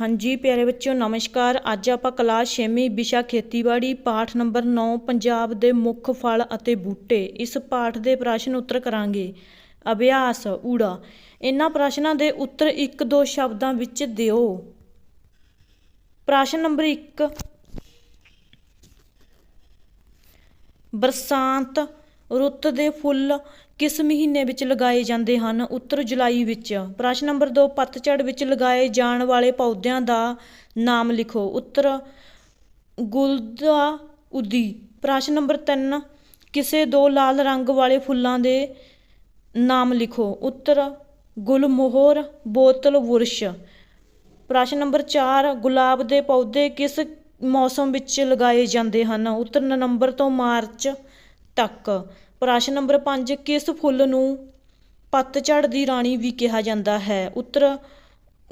ਹਾਂਜੀ, ਪਿਆਰੇ ਬੱਚਿਓ, ਨਮਸਕਾਰ। ਅੱਜ ਆਪਾਂ ਕਲਾਸ 6ਵੀਂ ਵਿਸ਼ਾ ਖੇਤੀਬਾੜੀ, ਪਾਠ ਨੰਬਰ 9 ਪੰਜਾਬ ਦੇ ਮੁੱਖ ਫਲ ਅਤੇ ਬੂਟੇ। ਇਸ ਪਾਠ ਦੇ ਪ੍ਰਸ਼ਨ ਉੱਤਰ ਕਰਾਂਗੇ। ਅਭਿਆਸ, ਊੜਾ। ਇਹਨਾਂ ਪ੍ਰਸ਼ਨਾਂ ਦੇ ਉੱਤਰ ਇੱਕ ਦੋ ਸ਼ਬਦਾਂ ਵਿੱਚ ਦਿਓ। ਪ੍ਰਸ਼ਨ ਨੰਬਰ 1 ਬਰਸਾਂਤ ਰੁੱਤ ਦੇ ਫੁੱਲ ਕਿਸ ਮਹੀਨੇ ਵਿੱਚ ਲਗਾਏ ਜਾਂਦੇ ਹਨ? ਉੱਤਰ ਜੁਲਾਈ ਵਿੱਚ। ਪ੍ਰਸ਼ਨ ਨੰਬਰ 2 ਪਤਝੜ ਵਿੱਚ ਲਗਾਏ ਜਾਣ ਵਾਲੇ ਪੌਦਿਆਂ ਦਾ ਨਾਮ ਲਿਖੋ। ਉੱਤਰ, ਗੁਲਦਾ ਉਦੀ। ਪ੍ਰਸ਼ਨ ਨੰਬਰ 3 ਕਿਸੇ ਦੋ ਲਾਲ ਰੰਗ ਵਾਲੇ ਫੁੱਲਾਂ ਦੇ ਨਾਮ ਲਿਖੋ। ਉੱਤਰ, ਗੁਲਮੋਹਰ, ਬੋਤਲ ਬੁਰਸ਼। ਪ੍ਰਸ਼ਨ ਨੰਬਰ 4 ਗੁਲਾਬ ਦੇ ਪੌਦੇ ਕਿਸ ਮੌਸਮ ਵਿੱਚ ਲਗਾਏ ਜਾਂਦੇ ਹਨ? ਉੱਤਰ ਨਵੰਬਰ ਤੋਂ ਮਾਰਚ ਤੱਕ। ਪ੍ਰਸ਼ਨ ਨੰਬਰ 5 ਕਿਸ ਫੁੱਲ ਨੂੰ ਪੱਤਝੜ ਦੀ ਰਾਣੀ ਵੀ ਕਿਹਾ ਜਾਂਦਾ ਹੈ? ਉੱਤਰ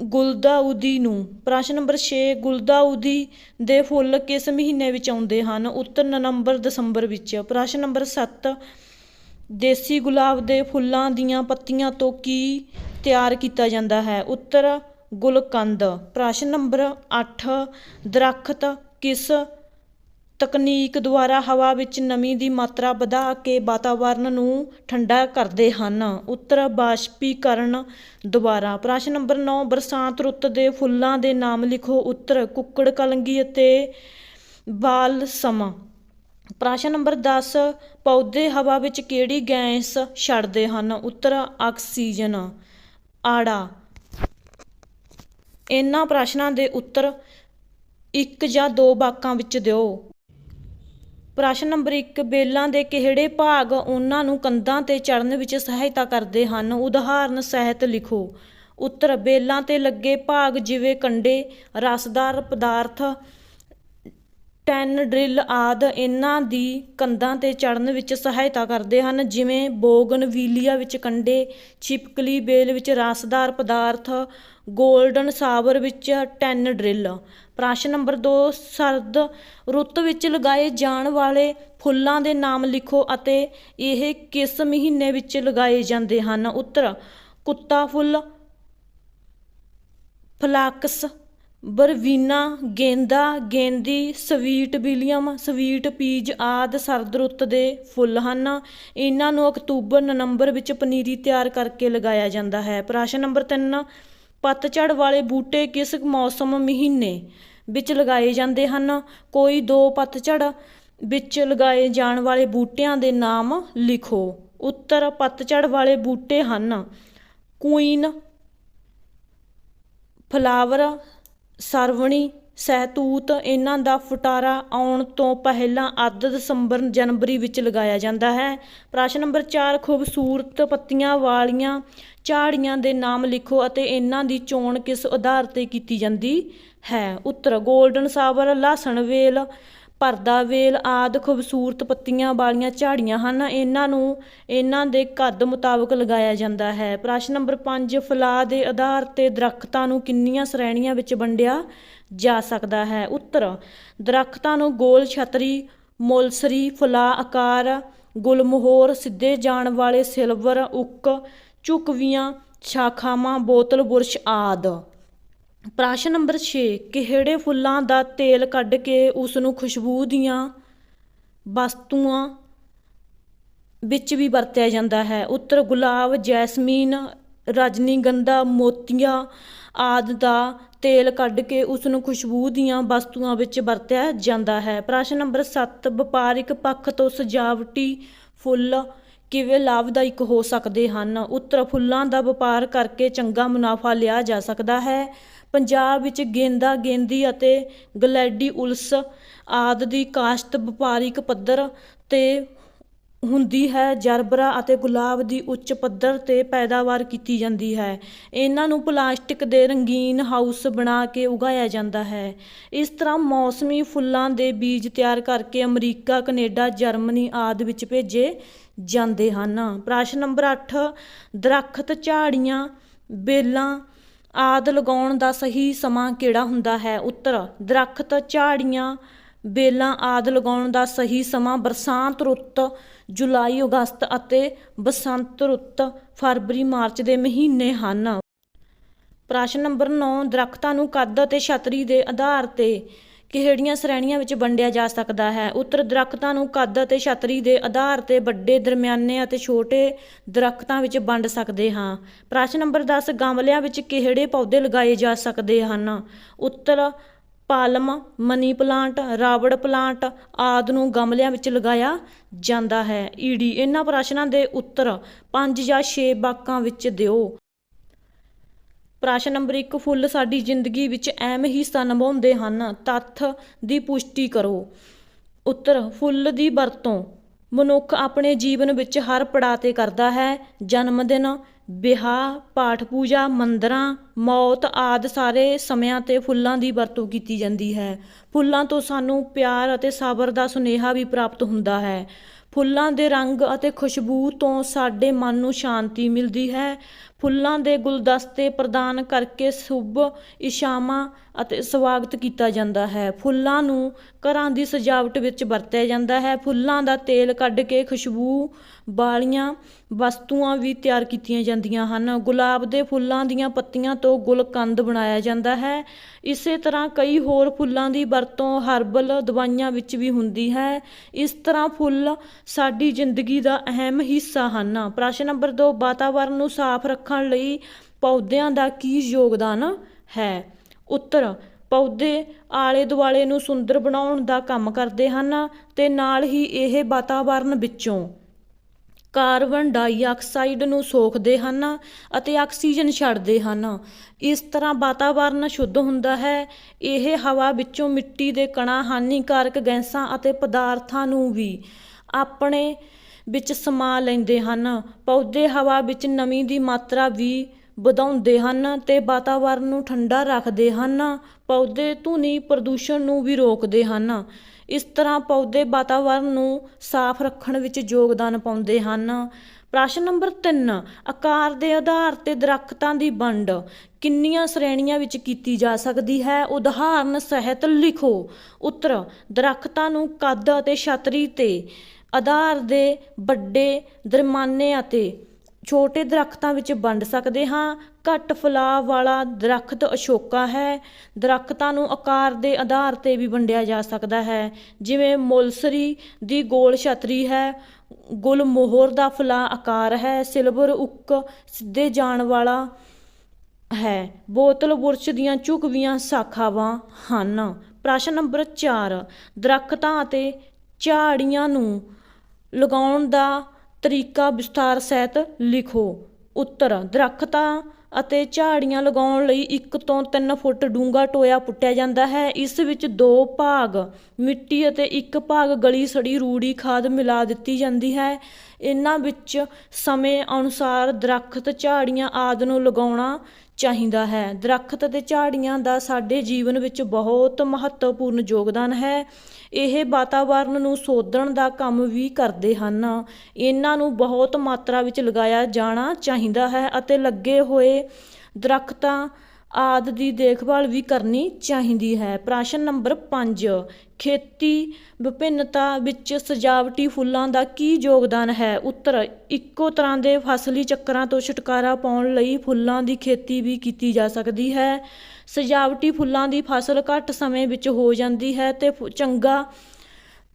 ਗੁਲਦਾਉਦੀ ਨੂੰ। ਪ੍ਰਸ਼ਨ ਨੰਬਰ 6 ਗੁਲਦਾਉਦੀ ਦੇ ਫੁੱਲ ਕਿਸ ਮਹੀਨੇ ਵਿੱਚ ਆਉਂਦੇ ਹਨ? ਉੱਤਰ, ਨਵੰਬਰ, ਦਸੰਬਰ ਵਿੱਚ। ਪ੍ਰਸ਼ਨ ਨੰਬਰ 7 ਦੇਸੀ ਗੁਲਾਬ ਦੇ ਫੁੱਲਾਂ ਦੀਆਂ ਪੱਤੀਆਂ ਤੋਂ ਕੀ ਤਿਆਰ ਕੀਤਾ ਜਾਂਦਾ ਹੈ? ਉੱਤਰ, ਗੁਲਕੰਦ। ਪ੍ਰਸ਼ਨ ਨੰਬਰ 8 ਦਰਖਤ ਕਿਸ ਤਕਨੀਕ ਦੁਆਰਾ ਹਵਾ ਵਿੱਚ ਨਮੀ ਦੀ ਮਾਤਰਾ ਵਧਾ ਕੇ ਵਾਤਾਵਰਣ ਨੂੰ ਠੰਡਾ ਕਰਦੇ ਹਨ। ਉੱਤਰ ਬਾਸ਼ਪੀਕਰਨ ਦੁਆਰਾ ਪ੍ਰਸ਼ਨ ਨੰਬਰ 9 ਬਰਸਾਤ ਰੁੱਤ ਦੇ ਫੁੱਲਾਂ ਦੇ ਨਾਮ ਲਿਖੋ। ਉੱਤਰ, ਕੁੱਕੜ, ਕਲੰਗੀ ਅਤੇ ਬਾਲਸਮ। ਪ੍ਰਸ਼ਨ ਨੰਬਰ 10 ਪੌਦੇ ਹਵਾ ਵਿੱਚ ਕਿਹੜੀ ਗੈਸ ਛੱਡਦੇ ਹਨ? ਉੱਤਰ, ਆਕਸੀਜਨ। ਆੜਾ। ਇਹਨਾਂ ਪ੍ਰਸ਼ਨਾਂ ਦੇ ਉੱਤਰ ਇੱਕ ਜਾਂ ਦੋ ਵਾਕਾਂ ਵਿੱਚ ਦਿਓ। ਪ੍ਰਸ਼ਨ ਨੰਬਰ 1 ਬੇਲਾਂ ਦੇ ਕਿਹੜੇ ਭਾਗ ਉਹਨਾਂ ਨੂੰ ਕੰਧਾਂ ਤੇ ਚੜ੍ਹਨ ਵਿੱਚ ਸਹਾਇਤਾ ਕਰਦੇ ਹਨ? ਉਦਾਹਰਨ, ਸਹਿਤ ਲਿਖੋ। ਉੱਤਰ, ਬੇਲਾਂ ਤੇ ਲੱਗੇ ਭਾਗ ਜਿਵੇਂ ਕੰਡੇ, ਰਸਦਾਰ, ਪਦਾਰਥ, ਟੈਨ, ਡਰਿਲ ਆਦ, ਇਹਨਾਂ ਦੀ ਕੰਧਾਂ ਤੇ ਚੜ੍ਹਨ ਵਿੱਚ ਸਹਾਇਤਾ ਕਰਦੇ ਹਨ। ਜਿਵੇਂ ਬੋਗਨਵੀਲੀਆ ਵਿੱਚ ਕੰਡੇ, ਛਿਪਕਲੀ ਬੇਲ ਵਿੱਚ ਰਸਦਾਰ, ਪਦਾਰਥ ਗੋਲਡਨ ਸਾਵਰ ਵਿੱਚ ਟੈਨ ਡਰਿਲ। ਪ੍ਰਸ਼ਨ ਨੰਬਰ 2 ਸਰਦ ਰੁੱਤ ਵਿੱਚ ਲਗਾਏ ਜਾਣ ਵਾਲੇ ਫੁੱਲਾਂ ਦੇ ਨਾਮ ਲਿਖੋ ਅਤੇ ਇਹ ਕਿਸ ਮਹੀਨੇ ਵਿੱਚ ਲਗਾਏ ਜਾਂਦੇ ਹਨ? ਉੱਤਰ, ਕੁੱਤਾ ਫੁੱਲ, ਫਲਾਕਸ, ਬਰਵੀਨਾ, ਗੇਂਦਾ, ਗੇਂਦੀ, ਸਵੀਟ ਵਿਲੀਅਮ, ਸਵੀਟ ਪੀਜ ਆਦ ਸਰਦ ਰੁੱਤ ਦੇ ਫੁੱਲ ਹਨ। ਇਹਨਾਂ ਨੂੰ ਅਕਤੂਬਰ ਨਵੰਬਰ ਵਿੱਚ ਪਨੀਰੀ ਤਿਆਰ ਕਰਕੇ ਲਗਾਇਆ ਜਾਂਦਾ ਹੈ। ਪ੍ਰਸ਼ਨ ਨੰਬਰ 3 ਪਤਝੜ ਵਾਲੇ ਬੂਟੇ ਕਿਸ ਮੌਸਮ ਮਹੀਨੇ ਵਿੱਚ ਲਗਾਏ ਜਾਂਦੇ ਹਨ? ਕੋਈ ਦੋ ਪਤਝੜ ਵਿੱਚ ਲਗਾਏ ਜਾਣ ਵਾਲੇ ਬੂਟਿਆਂ ਦੇ ਨਾਮ ਲਿਖੋ। ਉੱਤਰ, ਪਤਝੜ ਵਾਲੇ ਬੂਟੇ ਹਨ। ਕੁਈਨ, ਫਲਾਵਰ, ਸਰਵਣੀ ਸਹਿਤੂਤ ਇਹਨਾਂ ਦਾ ਫੁਟਾਰਾ ਆਉਣ ਤੋਂ ਪਹਿਲਾਂ ਅੱਧ ਦਸੰਬਰ ਜਨਵਰੀ ਵਿੱਚ ਲਗਾਇਆ ਜਾਂਦਾ ਹੈ। ਪ੍ਰਸ਼ਨ ਨੰਬਰ 4 ਖੂਬਸੂਰਤ ਪੱਤੀਆਂ ਵਾਲੀਆਂ ਝਾੜੀਆਂ ਦੇ ਨਾਮ ਲਿਖੋ ਅਤੇ ਇਹਨਾਂ ਦੀ ਚੋਣ ਕਿਸ ਆਧਾਰ ਤੇ ਕੀਤੀ ਜਾਂਦੀ ਹੈ? ਉੱਤਰ, ਗੋਲਡਨ ਸਾਵਰ, ਲਾਸਣ ਵੇਲ ਭਰਦਾ ਵੇਲ ਆਦਿ ਖੂਬਸੂਰਤ ਪੱਤੀਆਂ ਵਾਲੀਆਂ ਝਾੜੀਆਂ ਹਨ। ਇਹਨਾਂ ਨੂੰ ਇਹਨਾਂ ਦੇ ਕੱਦ ਮੁਤਾਬਕ ਲਗਾਇਆ ਜਾਂਦਾ ਹੈ। ਪ੍ਰਸ਼ਨ ਨੰਬਰ 5 ਫਲਾਂ ਦੇ ਆਧਾਰ ਤੇ ਦਰਖਤਾਂ ਨੂੰ ਕਿੰਨੀਆਂ ਸ਼੍ਰੇਣੀਆਂ ਵਿੱਚ ਵੰਡਿਆ ਜਾ ਸਕਦਾ ਹੈ? ਉੱਤਰ, ਦਰਖਤਾਂ ਨੂੰ ਗੋਲ ਛਤਰੀ, ਮੋਲਸਰੀ ਫਲਾ ਆਕਾਰ, ਗੁਲਮੋਹਰ, ਸਿੱਧੇ ਜਾਣ ਵਾਲੇ ਸਿਲਵਰ, ਉੱਕ, ਝੁਕਵੀਆਂ, ਸ਼ਾਖਾਵਾਂ, ਬੋਤਲ, ਬੁਰਸ਼ ਆਦ। ਪ੍ਰਸ਼ਨ ਨੰਬਰ 6 ਕਿਹੜੇ ਫੁੱਲਾਂ ਦਾ ਤੇਲ ਕੱਢ ਕੇ ਉਸ ਨੂੰ ਖੁਸ਼ਬੂ ਦੀਆਂ ਵਸਤੂਆਂ ਵਿੱਚ ਵੀ ਵਰਤਿਆ ਜਾਂਦਾ ਹੈ? ਉੱਤਰ, ਗੁਲਾਬ, ਜੈਸਮੀਨ, ਰਜਨੀਗੰਧਾ, ਮੋਤੀਆ ਆਦ ਦਾ ਤੇਲ ਕੱਢ ਕੇ ਉਸ ਨੂੰ ਖੁਸ਼ਬੂ ਦੀਆਂ ਵਸਤੂਆਂ ਵਿੱਚ ਵਰਤਿਆ ਜਾਂਦਾ ਹੈ। ਪ੍ਰਸ਼ਨ ਨੰਬਰ 7 ਵਪਾਰਿਕ ਪੱਖ ਤੋਂ ਸਜਾਵਟੀ ਫੁੱਲ ਕਿਵੇਂ ਲਾਭਦਾਇਕ ਹੋ ਸਕਦੇ ਹਨ? ਉੱਤਰ, ਫੁੱਲਾਂ ਦਾ ਵਪਾਰ ਕਰਕੇ ਚੰਗਾ ਮੁਨਾਫਾ ਲਿਆ ਜਾ ਸਕਦਾ ਹੈ। ਪੰਜਾਬ ਵਿੱਚ ਗੇਂਦਾ, ਗੇਂਦੀ ਅਤੇ ਗਲੈਡੀ ਉਲਸ ਆਦਿ ਦੀ ਕਾਸ਼ਤ ਵਪਾਰਿਕ ਪੱਧਰ ਤੇ ਹੁੰਦੀ ਹੈ। ਜਰਬਰਾ ਅਤੇ ਗੁਲਾਬ ਦੀ ਉੱਚ ਪੱਧਰ ਤੇ ਪੈਦਾਵਾਰ ਕੀਤੀ ਜਾਂਦੀ ਹੈ। ਇਹਨਾਂ ਨੂੰ ਪਲਾਸਟਿਕ ਦੇ ਰੰਗੀਨ ਹਾਊਸ ਬਣਾ ਕੇ ਉਗਾਇਆ ਜਾਂਦਾ ਹੈ। ਇਸ ਤਰ੍ਹਾਂ ਮੌਸਮੀ ਫੁੱਲਾਂ ਦੇ ਬੀਜ ਤਿਆਰ ਕਰਕੇ ਅਮਰੀਕਾ, ਕੈਨੇਡਾ, ਜਰਮਨੀ ਆਦਿ ਵਿੱਚ ਭੇਜੇ ਜਾਂਦੇ ਹਨ। ਪ੍ਰਸ਼ਨ ਨੰਬਰ 8 ਦਰਖਤ, ਝਾੜੀਆਂ, ਬੇਲਾਂ ਆਦ ਲਗਾਉਣ ਦਾ ਸਹੀ ਸਮਾਂ ਕਿਹੜਾ ਹੁੰਦਾ ਹੈ? ਉੱਤਰ, ਦਰਖਤ, ਝਾੜੀਆਂ, ਬੇਲਾਂ ਆਦ ਲਗਾਉਣ ਦਾ ਸਹੀ ਸਮਾਂ ਬਰਸਾਤ ਰੁੱਤ, ਜੁਲਾਈ, ਅਗਸਤ ਅਤੇ ਬਸੰਤ ਰੁੱਤ, ਫਰਵਰੀ, ਮਾਰਚ ਦੇ ਮਹੀਨੇ ਹਨ। ਪ੍ਰਸ਼ਨ ਨੰਬਰ 9 ਦਰਖਤਾਂ ਨੂੰ ਕੱਦ ਅਤੇ ਛਤਰੀ ਦੇ ਆਧਾਰ ਤੇ ਕਿਹੜੀਆਂ ਸ਼੍ਰੇਣੀਆਂ ਵਿੱਚ ਵੰਡਿਆ ਜਾ ਸਕਦਾ ਹੈ? ਉੱਤਰ ਦਰਖਤਾਂ ਨੂੰ ਕੱਦ ਅਤੇ ਛਤਰੀ ਦੇ ਆਧਾਰ ਤੇ ਵੱਡੇ ਦਰਮਿਆਨੇ ਅਤੇ ਛੋਟੇ ਦਰਖਤਾਂ ਵਿੱਚ ਵੰਡ ਸਕਦੇ ਹਾਂ। ਪ੍ਰਸ਼ਨ ਨੰਬਰ 10 ਗਮਲਿਆਂ ਵਿੱਚ ਕਿਹੜੇ ਪੌਦੇ ਲਗਾਏ ਜਾ ਸਕਦੇ ਹਨ? ਉੱਤਰ, ਪਾਲਮ, ਮਨੀ ਪਲਾਂਟ, ਰਾਵੜ ਪਲਾਂਟ ਆਦਿ ਨੂੰ ਗਮਲਿਆਂ ਵਿੱਚ ਲਗਾਇਆ ਜਾਂਦਾ ਹੈ। ਈਡੀ ਇਹਨਾਂ ਪ੍ਰਸ਼ਨਾਂ ਦੇ ਉੱਤਰ 5 ਜਾਂ 6 ਵਾਕਾਂ ਵਿੱਚ ਦਿਓ। ਪ੍ਰਸ਼ਨ ਨੰਬਰ 1 ਫੁੱਲ ਸਾਡੀ ਜ਼ਿੰਦਗੀ ਵਿੱਚ ਅਹਿਮ ਹਿੱਸਾ ਨਿਭਾਉਂਦੇ ਹਨ, ਤੱਥ ਦੀ ਪੁਸ਼ਟੀ ਕਰੋ। ਉੱਤਰ, ਫੁੱਲ ਦੀ ਵਰਤੋਂ। ਮਨੁੱਖ ਆਪਣੇ ਜੀਵਨ ਵਿੱਚ ਹਰ ਪੜਾਅ ਤੇ ਕਰਦਾ ਹੈ। ਜਨਮ ਦਿਨ, ਵਿਆਹ, ਪਾਠ ਪੂਜਾ, ਮੰਦਰਾਂ, ਮੌਤ ਆਦਿ ਸਾਰੇ ਸਮਿਆਂ ਤੇ ਫੁੱਲਾਂ ਦੀ ਵਰਤੋਂ ਕੀਤੀ ਜਾਂਦੀ ਹੈ। ਫੁੱਲਾਂ ਤੋਂ ਸਾਨੂੰ ਪਿਆਰ ਅਤੇ ਸਬਰ ਦਾ ਸੁਨੇਹਾ ਵੀ ਪ੍ਰਾਪਤ ਹੁੰਦਾ ਹੈ। ਫੁੱਲਾਂ ਦੇ ਰੰਗ ਅਤੇ ਖੁਸ਼ਬੂ ਤੋਂ ਸਾਡੇ ਮਨ ਨੂੰ ਸ਼ਾਂਤੀ ਮਿਲਦੀ ਹੈ। ਫੁੱਲਾਂ ਦੇ ਗੁਲਦਸਤੇ ਪ੍ਰਦਾਨ ਕਰਕੇ ਸ਼ੁਭ ਇਸ਼ਾਵਾਂ ਅਤੇ ਸਵਾਗਤ ਕੀਤਾ ਜਾਂਦਾ ਹੈ। ਫੁੱਲਾਂ ਨੂੰ ਘਰਾਂ ਦੀ ਸਜਾਵਟ ਵਿੱਚ ਵਰਤਿਆ ਜਾਂਦਾ ਹੈ। ਫੁੱਲਾਂ ਦਾ ਤੇਲ ਕੱਢ ਕੇ ਖੁਸ਼ਬੂ ਵਾਲੀਆਂ ਵਸਤੂਆਂ ਵੀ ਤਿਆਰ ਕੀਤੀਆਂ ਜਾਂਦੀਆਂ ਹਨ। ਗੁਲਾਬ ਦੇ ਫੁੱਲਾਂ ਦੀਆਂ ਪੱਤੀਆਂ ਤੋਂ ਗੁਲਕੰਦ ਬਣਾਇਆ ਜਾਂਦਾ ਹੈ। ਇਸੇ ਤਰ੍ਹਾਂ ਕਈ ਹੋਰ ਫੁੱਲਾਂ ਦੀ ਵਰਤੋਂ ਹਰਬਲ ਦਵਾਈਆਂ ਵਿੱਚ ਵੀ ਹੁੰਦੀ ਹੈ। ਇਸ ਤਰ੍ਹਾਂ ਫੁੱਲ ਸਾਡੀ ਜ਼ਿੰਦਗੀ ਦਾ ਅਹਿਮ ਹਿੱਸਾ ਹਨ। ਪ੍ਰਸ਼ਨ ਨੰਬਰ 2 ਵਾਤਾਵਰਣ ਨੂੰ ਸਾਫ਼ ਰੱਖਣ ਲਈ ਪੌਦਿਆਂ ਦਾ ਕੀ ਯੋਗਦਾਨ ਹੈ? ਉੱਤਰ, ਪੌਦੇ ਆਲੇ ਦੁਆਲੇ ਨੂੰ ਸੁੰਦਰ ਬਣਾਉਣ ਦਾ ਕੰਮ ਕਰਦੇ ਹਨ ਤੇ ਨਾਲ ਹੀ ਇਹ ਵਾਤਾਵਰਣ ਵਿੱਚੋਂ ਕਾਰਬਨ ਡਾਈਆਕਸਾਈਡ ਨੂੰ ਸੋਖਦੇ ਹਨ ਅਤੇ ਆਕਸੀਜਨ ਛੱਡਦੇ ਹਨ। ਇਸ ਤਰ੍ਹਾਂ ਵਾਤਾਵਰਣ ਸ਼ੁੱਧ ਹੁੰਦਾ ਹੈ। ਇਹ ਹਵਾ ਵਿੱਚੋਂ ਮਿੱਟੀ ਦੇ ਕਣਾਂ, ਹਾਨੀਕਾਰਕ ਗੈਸਾਂ ਅਤੇ ਪਦਾਰਥਾਂ ਨੂੰ ਵੀ ਆਪਣੇ ਵਿੱਚ ਸਮਾ ਲੈਂਦੇ ਹਨ। ਪੌਦੇ ਹਵਾ ਵਿੱਚ ਨਮੀ ਦੀ ਮਾਤਰਾ ਵੀ ਵਧਾਉਂਦੇ ਹਨ ਤੇ ਵਾਤਾਵਰਣ ਨੂੰ ਠੰਡਾ ਰੱਖਦੇ ਹਨ। ਪੌਦੇ ਧੁਨੀ ਪ੍ਰਦੂਸ਼ਣ ਨੂੰ ਵੀ ਰੋਕਦੇ ਹਨ। ਇਸ ਤਰ੍ਹਾਂ ਪੌਦੇ ਵਾਤਾਵਰਣ ਨੂੰ ਸਾਫ਼ ਰੱਖਣ ਵਿੱਚ ਯੋਗਦਾਨ ਪਾਉਂਦੇ ਹਨ। ਪ੍ਰਸ਼ਨ ਨੰਬਰ 3 ਆਕਾਰ ਦੇ ਆਧਾਰ ਤੇ ਦਰੱਖਤਾਂ ਦੀ ਵੰਡ ਕਿੰਨੀਆਂ ਸ਼੍ਰੇਣੀਆਂ ਵਿੱਚ ਕੀਤੀ ਜਾ ਸਕਦੀ ਹੈ? ਉਦਾਹਰਨ ਸਹਿਤ ਲਿਖੋ। ਉੱਤਰ, ਦਰੱਖਤਾਂ ਨੂੰ ਕੱਦ ਅਤੇ ਛਤਰੀ ਤੇ ਆਧਾਰ ਦੇ ਵੱਡੇ ਦਰਮਾਨੇ ਅਤੇ ਛੋਟੇ ਦਰੱਖਤਾਂ ਵਿੱਚ ਵੰਡ ਸਕਦੇ ਹਾਂ। ਘੱਟ ਫਲਾਅ ਵਾਲਾ ਦਰੱਖਤ ਅਸ਼ੋਕਾ ਹੈ। ਦਰੱਖਤਾਂ ਨੂੰ ਆਕਾਰ ਦੇ ਆਧਾਰ ਤੇ ਵੀ ਵੰਡਿਆ ਜਾ ਸਕਦਾ ਹੈ। ਜਿਵੇਂ ਮੁਲਸਰੀ ਦੀ ਗੋਲ ਛਤਰੀ ਹੈ। ਗੁਲਮੋਹਰ ਦਾ ਫਲਾਅ ਆਕਾਰ ਹੈ। ਸਿਲਵਰ ਉੱਕ ਸਿੱਧੇ ਜਾਣ ਵਾਲਾ ਹੈ। ਬੋਤਲ ਬੁਰਸ਼ ਦੀਆਂ ਝੁਕਵੀਆਂ ਸ਼ਾਖਾਵਾਂ ਹਨ। ਪ੍ਰਸ਼ਨ ਨੰਬਰ 4 ਦਰੱਖਤਾਂ ਅਤੇ ਝਾੜੀਆਂ ਨੂੰ ਲਗਾਉਣ ਦਾ ਤਰੀਕਾ ਵਿਸਥਾਰ ਸਹਿਤ ਲਿਖੋ। ਉੱਤਰ, ਦਰੱਖਤਾਂ ਅਤੇ ਝਾੜੀਆਂ ਲਗਾਉਣ ਲਈ 1 ਤੋਂ 3 ਫੁੱਟ ਡੂੰਘਾ ਟੋਇਆ ਪੁੱਟਿਆ ਜਾਂਦਾ ਹੈ। ਇਸ ਵਿੱਚ ਦੋ ਭਾਗ, ਮਿੱਟੀ ਅਤੇ ਇੱਕ ਭਾਗ ਗਲੀ ਸੜੀ ਰੂੜੀ ਖਾਦ ਮਿਲਾ ਦਿੱਤੀ ਜਾਂਦੀ ਹੈ। ਇਹਨਾਂ ਵਿੱਚ ਸਮੇਂ ਅਨੁਸਾਰ ਦਰੱਖਤ, ਝਾੜੀਆਂ ਆਦਿ ਨੂੰ ਲਗਾਉਣਾ ਚਾਹੀਦਾ ਹੈ। ਦਰੱਖਤ ਅਤੇ ਝਾੜੀਆਂ ਦਾ ਸਾਡੇ ਜੀਵਨ ਵਿੱਚ ਬਹੁਤ ਮਹੱਤਵਪੂਰਨ ਯੋਗਦਾਨ ਹੈ। ਇਹ ਵਾਤਾਵਰਨ ਨੂੰ ਸੋਧਣ ਦਾ ਕੰਮ ਵੀ ਕਰਦੇ ਹਨ। ਇਹਨਾਂ ਨੂੰ ਬਹੁਤ ਮਾਤਰਾ ਵਿੱਚ ਲਗਾਇਆ ਜਾਣਾ ਚਾਹੀਦਾ ਹੈ ਅਤੇ ਲੱਗੇ ਹੋਏ ਦਰੱਖਤਾਂ ਆਦਿ ਦੀ ਦੇਖਭਾਲ ਵੀ ਕਰਨੀ ਚਾਹੀਦੀ ਹੈ। ਪ੍ਰਸ਼ਨ ਨੰਬਰ 5 ਖੇਤੀ ਵਿਭਿੰਨਤਾ ਵਿੱਚ ਸਜਾਵਟੀ ਫੁੱਲਾਂ ਦਾ ਕੀ ਯੋਗਦਾਨ ਹੈ? ਉੱਤਰ, ਇੱਕੋ ਤਰ੍ਹਾਂ ਦੇ ਫਸਲੀ ਚੱਕਰਾਂ ਤੋਂ ਛੁਟਕਾਰਾ ਪਾਉਣ ਲਈ ਫੁੱਲਾਂ ਦੀ ਖੇਤੀ ਵੀ ਕੀਤੀ ਜਾ ਸਕਦੀ ਹੈ। ਸਜਾਵਟੀ ਫੁੱਲਾਂ ਦੀ ਫਸਲ ਘੱਟ ਸਮੇਂ ਵਿੱਚ ਹੋ ਜਾਂਦੀ ਹੈ ਤੇ ਫੁ- ਚੰਗਾ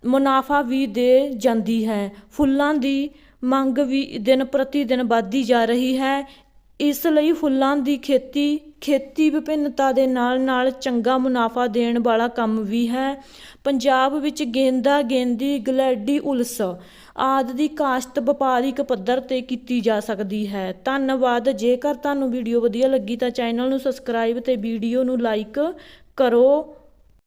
ਮੁਨਾਫਾ ਵੀ ਦੇ ਜਾਂਦੀ ਹੈ। ਫੁੱਲਾਂ ਦੀ ਮੰਗ ਵੀ ਦਿਨ ਪ੍ਰਤੀ ਦਿਨ ਵੱਧਦੀ ਜਾ ਰਹੀ ਹੈ। ਇਸ ਲਈ ਫੁੱਲਾਂ ਦੀ ਖੇਤੀ ਖੇਤੀ ਵਿਭਿੰਨਤਾ ਦੇ ਨਾਲ ਨਾਲ ਚੰਗਾ ਮੁਨਾਫਾ ਦੇਣ ਵਾਲਾ ਕੰਮ ਵੀ ਹੈ। ਪੰਜਾਬ ਵਿੱਚ ਗੇਂਦਾ, ਗੇਂਦੀ, ਗਲੈਡੀ, ਉਲਸ ਆਦਿ ਦੀ ਕਾਸ਼ਤ ਵਪਾਰਿਕ ਪੱਧਰ ਤੇ ਕੀਤੀ ਜਾ ਸਕਦੀ ਹੈ। ਧੰਨਵਾਦ। ਜੇਕਰ ਤੁਹਾਨੂੰ ਵੀਡੀਓ ਵਧੀਆ ਲੱਗੀ ਤਾਂ ਚੈਨਲ ਨੂੰ ਸਬਸਕ੍ਰਾਈਬ ਤੇ ਵੀਡੀਓ ਨੂੰ ਲਾਈਕ ਕਰੋ।